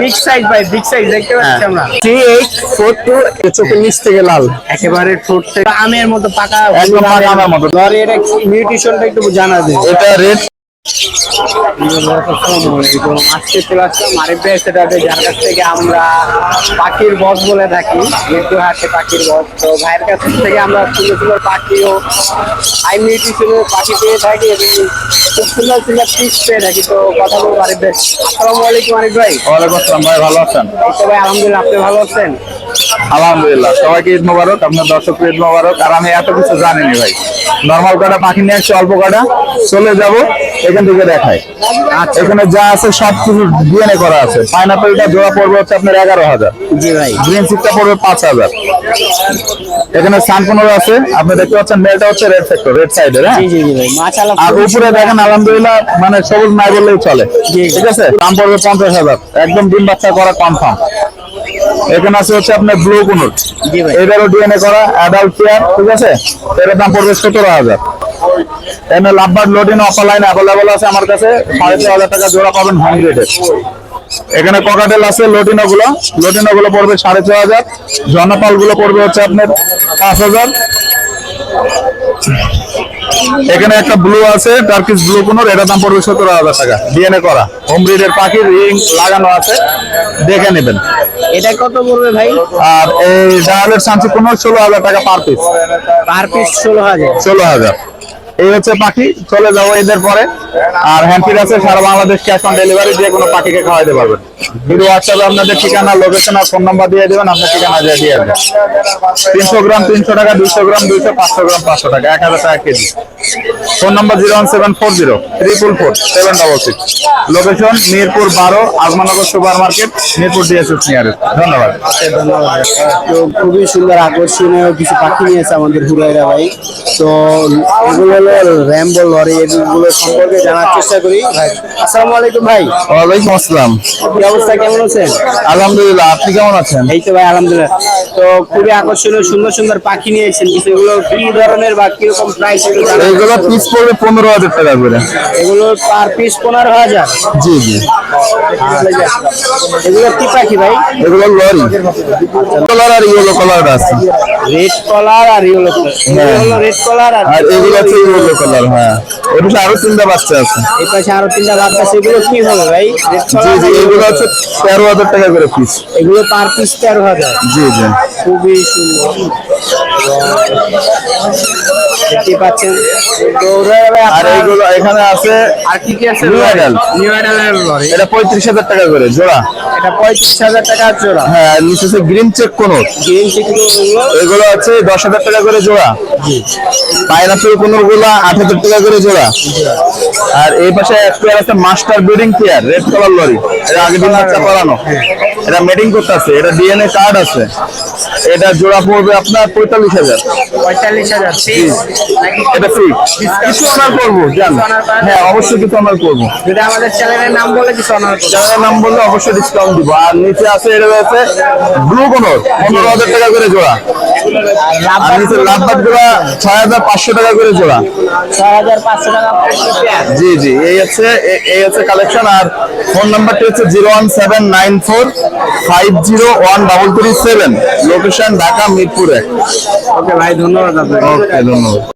Big size ভাই big size দেখতে পাচ্ছি আমরা। 3842 চোখের নিচ থেকে লাল। একেবারে আমের মতো পাকা একদম পাকা আমের মতো। এটা মিউটেশনটা একটু জানা দিন। এটা রেড আজকে চলে আসলাম আরেক ভাই সেটাতে যার কাছ থেকে আমরা পাখির বস বলে থাকি মৃত্যু হাতে পাখির বস তো ভাইয়ের কাছ থেকে আমরা সুন্দর সুন্দর পাখি ও হাই মিউটেশনের পাখি পেয়ে থাকি এবং খুব সুন্দর সুন্দর পিস পেয়ে থাকি তো কথা বলব আরেক ভাই আসসালামু আলাইকুম আরেক ভাই ওয়ালাইকুম আসসালাম ভাই ভালো আছেন এই তো আলহামদুলিল্লাহ আপনি ভালো আছেন আলহামদুলিল্লাহ সবাইকে ঈদ মোবারক, আপনার দর্শক ঈদ মোবারক। আর আমি এত কিছু জানিনি ভাই। নর্মাল কটা পাখি নিয়ে আসছি, অল্প কটা চলে যাব। এখান থেকে দেখাই এখানে যা আছে সব কিছু ডিএনএ করা আছে। পাইনাপেলটা জোড়া পড়বে হচ্ছে আপনার এগারো হাজার। জি ভাই। গ্রিন সিটটা পড়বে পাঁচ হাজার। এখানে সানকোনর আছে। আপনি দেখতে পাচ্ছেন মেলটা হচ্ছে রেড সেক্টর রেড সাইডের হ্যাঁ? আর উপরে দেখেন আলহামদুলিল্লাহ মানে সবুজ নাই বললেই চলে। ঠিক আছে? দাম পড়বে পঞ্চাশ হাজার। একদম ডিম বাচ্চা করা কনফার্ম এখানে আছে হচ্ছে আপনার ব্লু ভাই। এটারও ডিএনএ করা অ্যাডাল্ট পেয়ার ঠিক আছে? এটার দাম পড়বে সতেরো হাজার। এখানে লাভবার লোডিং অফার লাইন অ্যাভেলেবল আছে আমার কাছে। সাড়ে ছয় হাজার টাকা জোড়া পাবেন হান্ড্রেডের এখানে ককাটেল আছে লোটিনো গুলো লোটিনো গুলো পড়বে সাড়ে ছয় হাজার। জনপালগুলো পড়বে হচ্ছে আপনার পাঁচ হাজার। এখানে একটা ব্লু আছে টার্কিশ ব্লু কোনোর এটার দাম পড়বে সতেরো হাজার টাকা। ডিএনএ করা। হোম ব্রিডের পাখির রিং লাগানো আছে। দেখে নেবেন। এটা কত পড়বে ভাই? আর এই ডায়ালের সানসি কোনো ষোলো হাজার টাকা পার পিস পার পিস ষোলো হাজার। ষোলো হাজার। এই হচ্ছে পাখি চলে যাব এদের পরে। আর হ্যান্ডপিড আছে, সারা বাংলাদেশ ক্যাশ অন ডেলিভারি দিয়ে কোনো পাখিকে খাওয়াইতে পারবেন। ভিডিও হোয়াটসঅ্যাপে আপনাদের ঠিকানা লোকেশন আর ফোন নাম্বার দিয়ে দেবেন, আপনার ঠিকানা দিয়ে দিয়ে দেবেন। তিনশো গ্রাম তিনশো টাকা, দুইশো গ্রাম দুইশো, পাঁচশো গ্রাম পাঁচশো টাকা, এক হাজার টাকা KG. Phone number zero one seven four zero triple four seven double six location Mirpur বারো, Azmanagar super market Mirpur DSS nearest ধন্যবাদ। ধন্যবাদ। তো খুবই সুন্দর, আকর্ষণীয় কিছু পাখি নিয়েছে আমাদের হুরাইরা ভাই। তো এগুলো হলো র্যাম্বো লরি এগুলো সম্পর্কে জানার চেষ্টা করি। আসসালামু আলাইকুম ভাই। ওয়ালাইকুম আসসালাম। কি অবস্থা কেমন আছেন? আলহামদুলিল্লাহ আপনি কেমন আছেন? এই তো ভাই আলহামদুলিল্লাহ। তো খুবই আকর্ষণীয় সুন্দর সুন্দর পাখি নিয়েছেন কিছু এগুলো কি ধরনের বা কীরকম প্রাইস করুন। পিস পড়বে পনেরো হাজার টাকা করে। এগুলো পার পিস পনেরো হাজার। জি জি। এগুলো কি পাখি ভাই? এগুলো লরি। কালার আর ইয়েলো কালার আছে। রেড কলার আর ইয়েলো। হলো রেড কলার আর আর এগুলো হচ্ছে ইয়েলো কালার হ্যাঁ। ওটা আরও তিনটা বাচ্চা আছে এই পাশে আরও তিনটা বাচ্চা সেগুলো কি হবে ভাই? জি জি এগুলো আছে তেরো হাজার টাকা করে পিস এগুলো পার পিস তেরো হাজার। জি জি। খুবই সুন্দর। দেখতে পাচ্ছেন। আর এইগুলো এখানে আছে আর কি কি আছে। নিউ আইডালের লরি। এটা পঁয়ত্রিশ হাজার টাকা করে জোড়া। এটা পঁয়ত্রিশ হাজার টাকা জোড়া। হ্যাঁ নিচে আছে গ্রিন চেক কোন। গ্রিন ওগুলো এগুলো? আছে দশ হাজার টাকা করে জোড়া। পাইনাপেল কোনগুলো আট হাজার টাকা করে জোড়া। আর এই পাশে এক পেয়ার আছে master breeding pair red colour lory. এটা আগে দিন বাচ্চা করানো এটা মেটিং করতে আছে। এটা ডিএনএ কার্ড আছে। এটা জোড়া পড়বে আপনার পঁয়তাল্লিশ হাজার। পঁয়তাল্লিশ হাজার পিস নাকি এটা ফ্রি কিছু অনার করব জান। হ্যাঁ অবশ্যই কিছু অনার করব। যদি আমাদের চ্যানেলের নাম বলে কিছু অনার। চ্যানেলের নাম বললে অবশ্যই ডিসকাউন্ট দিব। আর নিচে আছে এটা রয়েছে ব্লু কোনর পনেরো হাজার টাকা করে জোড়া। আর নিচে লাভবাদগুলা ছয় হাজার পাঁচশো টাকা করে জোড়া। ছয় হাজার পাঁচশো টাকা জি জি এই হচ্ছে এই হচ্ছে কালেকশন আর ফোন নাম্বারটি হচ্ছে zero one seven nine four five zero one double three seven location Dhaka মিরপুরে ওকে ভাই ধন্যবাদ আপনাকে। ওকে ধন্যবাদ।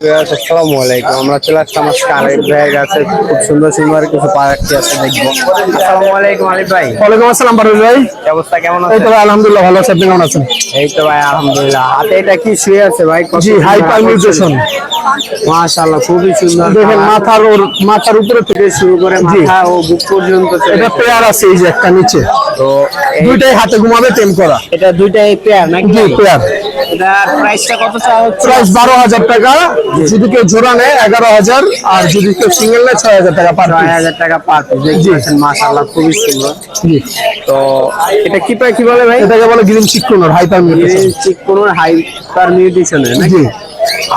আসসালামু আলাইকুম। আমরা চলে আসলাম আজকে আরেক জায়গা আছে খুব সুন্দর সুন্দর কিছু আছে দেখব। আসসালামু আলাইকুম আলিফ ভাই। ওয়ালাইকুম আসসালাম ভাই। অবস্থা কেমন এই তো ভাই আলহামদুলিল্লাহ ভালো আছে। আপনি কেমন আছেন? এই তো ভাই আলহামদুলিল্লাহ। হাতে এটা কি শুয়ে আছে ভাই? জি হাইপার মিউটেশন মাশাআল্লাহ খুবই সুন্দর দেখেন মাথার ওর মাথার উপরে থেকে শুরু করে মাথা ও বুক পর্যন্ত এটা পেয়ার আছে এই যে একটা নিচে। তো দুইটাই হাতে ঘুমাবে টেম করা। এটা দুইটাই পেয়ার নাকি? জি পেয়ার। এটার প্রাইসটা কত চাওয়া হচ্ছে? প্রাইস বারো হাজার টাকা। যদি কেউ জোড়া নেয় এগারো হাজার। আর যদি কেউ সিঙ্গেল নেয় ছয় হাজার টাকা পার ছয় হাজার টাকা পার দেখছেন মাশাআল্লাহ খুবই সুন্দর। তো এটা কি পায় কি বলে ভাই? এটাকে বলে গ্রিন চিকুনোর হাইপার মিউটেশন চিকনের হাইপার মিউটেশনের নাকি? জি।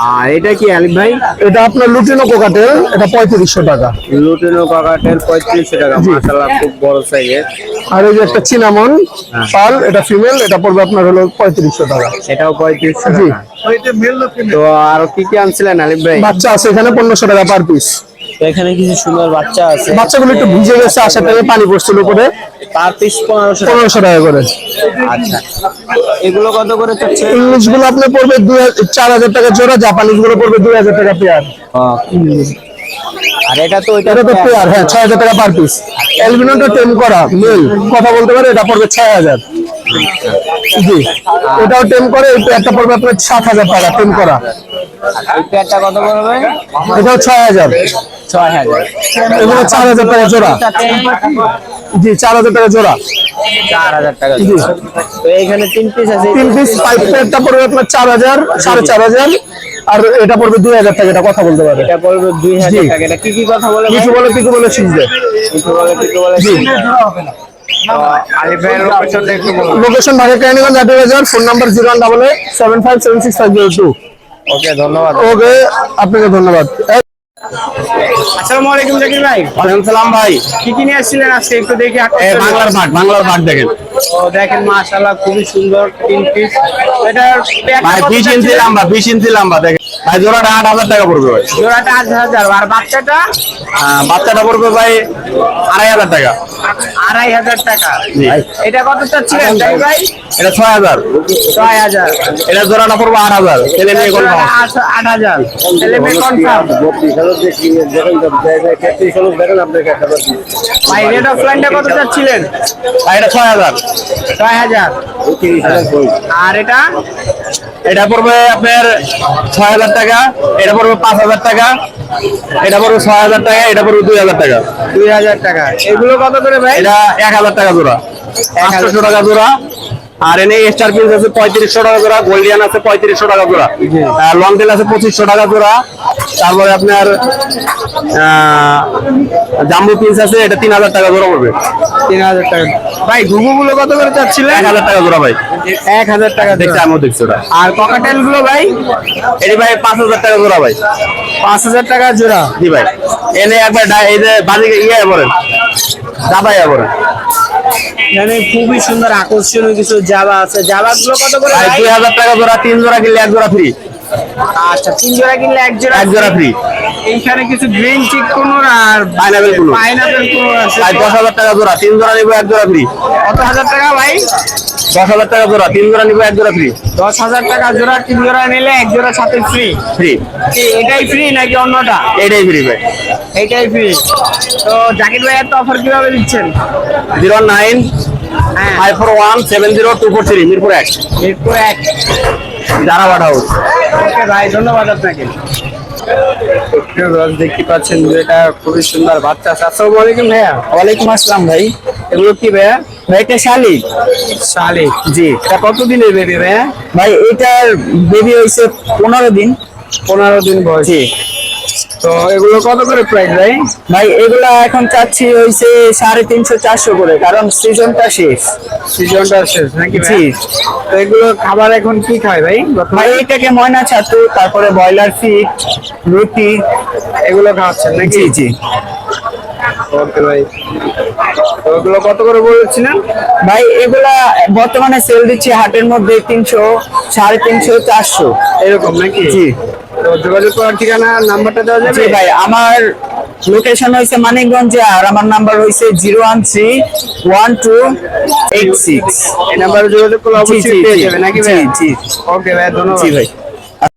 আর এটা কি আলিফ ভাই? এটা আপনার লুটিনো কোকাটেল এটা পঁয়ত্রিশশো টাকা। লুটিনো কাকাটের পঁয়ত্রিশশো টাকা। মাশাআল্লাহ খুব বড় সাইজের আর এই যে একটা চিনামন পাল এটা ফিমেল এটা পড়বে আপনার হলো পঁয়ত্রিশশো টাকা। এটাও পঁয়ত্রিশশো টাকা। তো আর কি কি আনছিলেন আলিফ ভাই? বাচ্চা আছে এখানে পনেরোশো টাকা পার পিস এখানে কিছু সুন্দর বাচ্চা আছে। বাচ্চাগুলো একটু ভিজে গেছে আশা থেকে পানি পড়ছিল উপরে। পার পিস পনেরোশো টাকা। পনেরোশো টাকা করে। আচ্ছা। এগুলো কত করে চাচ্ছে ইংলিশগুলো আপনার পড়বে দুই চার হাজার টাকা জোড়া জাপানিজগুলো পড়বে দুই হাজার টাকা পেয়ার। আর এটা তো এটা তো পেয়ার। হ্যাঁ ছয় হাজার টাকা পার পিস। অ্যালবিনোটা টেম করা মেল। কথা বলতে পারে এটা পড়বে ছয় হাজার। জি। এটাও টেম করে এই পেয়ারটা পড়বে আপনার সাত হাজার টাকা টেম করা। এই পেয়ারটা কত হাজার। ছয় হাজার। এগুলো চার হাজার টাকা জোড়া। জি চার হাজার টাকা জোড়া। চার হাজার টাকা জি। তো এখানে তিন পিস আছে তিন পিস পাইপ পেয়ারটা পড়বে আপনার চার হাজার সাড়ে চার হাজার আর এটা পড়বে দুই হাজার টাকা এটা কথা বলতে পারে এটা পড়বে দুই হাজার জি। টাকা। এটা কি কি কথা বলে কিছু বলে কিছু বলে শিখবে। কিছু বলে কিছু বলে লোকেশন ঢাকা আট হাজার phone number zero one double eight seven five seven six five zero two okay ধন্যবাদ। ওকে আপনাকে ধন্যবাদ। আসসালামু আলাইকুম জাকির ভাই। ওয়ালাইকুম সালাম ভাই। কি কি নিয়ে আসছিলেন আজকে? একটু দেখি বাংলার ভাট বাংলার ভাট দেখেন। ও দেখেন মাশাআল্লাহ খুবই সুন্দর তিন পিস এটা ভাই বিশ ইঞ্চি লম্বা বিশ ইঞ্চি লম্বা দেখেন। ভাই জোড়াটা আট হাজার টাকা পড়বে ভাই। জোড়াটা আট হাজার আর বাচ্চাটা? বাচ্চাটা পড়বে ভাই আড়াই হাজার টাকা। আড়াই হাজার টাকা। এটা কত চাচ্ছিলেন? তাই ভাই? এটা ছয় হাজার। ছয় হাজার। এটা জোড়াটা পড়বে আট হাজার। ছেলে মেয়ে কোনো আট- আট হাজার। ছেলে মেয়ে কনফার্ম ভাই রেড অফ লাইনটা কত চাচ্ছিলেন? ভাই এটা ছয় হাজার। ছয় হাজার। আর এটা? এটা পড়বে আপনার ছয় হাজার টাকা এটা পড়বে পাঁচ হাজার টাকা এটা পড়বে ছয় হাজার টাকা এটা পড়বে দুই হাজার টাকা। দুই হাজার টাকা। এগুলো কত করে ভাই? এটা এক হাজার টাকা জোড়া। আটশোশো টাকা জোড়া। আর এনে স্টার পিন্স আছে পঁয়ত্রিশশো টাকা জোড়া গোল্ডিয়ান আছে পঁয়ত্রিশশো টাকা জোড়া। লং টেল আছে পঁচিশশো টাকা জোড়া। তারপরে আপনার জাম্বু পিন্স আছে এটা তিন হাজার টাকা জোড়া পড়বে। তিন হাজার টাকা। ভাই ঘুঘুগুলো কত করে চাচ্ছিলেন? এক হাজার টাকা জোড়া ভাই। এক হাজার টাকা দেখছি। আমিও দেখছি ওটা। আর ককাটেলগুলো ভাই? এটি ভাই পাঁচ হাজার টাকা জোড়া ভাই। পাঁচ হাজার টাকা জোড়া। জি ভাই। এনে একবার এই যে বাদিকে ইয়ে বলেন দাবাইয়া বলেন খুবই সুন্দর আকর্ষণীয় কিছু জাবা আছে। জাবা গুলো কত করে ভাই? দুই হাজার টাকা জোড়া তিন জোড়া কিনলে এক জোড়া ফ্রি আচ্ছা তিন জোড়া কিনলে এক জোড়া এক জোড়া ফ্রি এইখানে কিছু গ্রিন চিক কোনোর আর Pineapple কুনুর। পাইনাপেল কোনোর আছে। ভাই দশ হাজার টাকা জোড়া তিন জোড়া নিবো এক জোড়া ফ্রি কত হাজার টাকা ভাই? দশ হাজার টাকা জোড়া তিন জোড়া নিবো এক জোড়া ফ্রি দশ হাজার টাকা জোড়া তিন জোড়া নিলে এক জোড়া সাথে ফ্রি ফ্রি এটাই ফ্রি নাকি অন্যটা? এটাই ফ্রি ভাই। এইটাই ফ্রি তো জাকির ভাই এত অফার কীভাবে দিচ্ছেন? Zero nine five four one seven zero two four three Mirpur এক। মিরপুর এক। জারাবাট হাউস ওকে ভাই ধন্যবাদ আপনাকে। দেখতে পাচ্ছেন যে এটা খুবই সুন্দর বাচ্চা আসসালামু আলাইকুম ভাইয়া। ওয়ালাইকুম আসসালাম ভাই। এগুলো কি ভাইয়া? ভাই এটা শালিক শালিক জি। এটা কতদিনের বেবি ভাইয়া? ভাই এটার বেবি হয়েছে পনেরো দিন। পনেরো দিন বয়স। জি। তো এগুলো কত করে প্রাইস ভাই? ভাই এগুলা এখন চাচ্ছি হয়েছে সাড়ে তিনশো চারশো করে কারণ সিজনটা শেষ। সিজনটা শেষ নাকি জি। তো এগুলো খাবার এখন কি খায় ভাই? ভাই এটাকে ময়না ছাতু তারপরে ব্রয়লার ফিট রুটি এগুলো খাওয়াচ্ছেন নাকি? জি জি। ওকে ভাই। তো এগুলো কত করে বলেছিলেন? ভাই এগুলা বর্তমানে সেল দিচ্ছি হাটের মধ্যে তিনশো সাড়ে তিনশো চারশো। এরকম নাকি? জি। তো যোগাযোগ করার ঠিকানা নাম্বারটা দেওয়া যাবে? ভাই আমার লোকেশন হয়েছে মানিকগঞ্জে আর আমার নাম্বার হয়েছে zero one three one two eight six. এই নাম্বারে যোগাযোগ করলে অবশ্যই পেয়ে যাবে নাকি ভাই? জি। ওকে ভাই ধন্যবাদ। ভাই।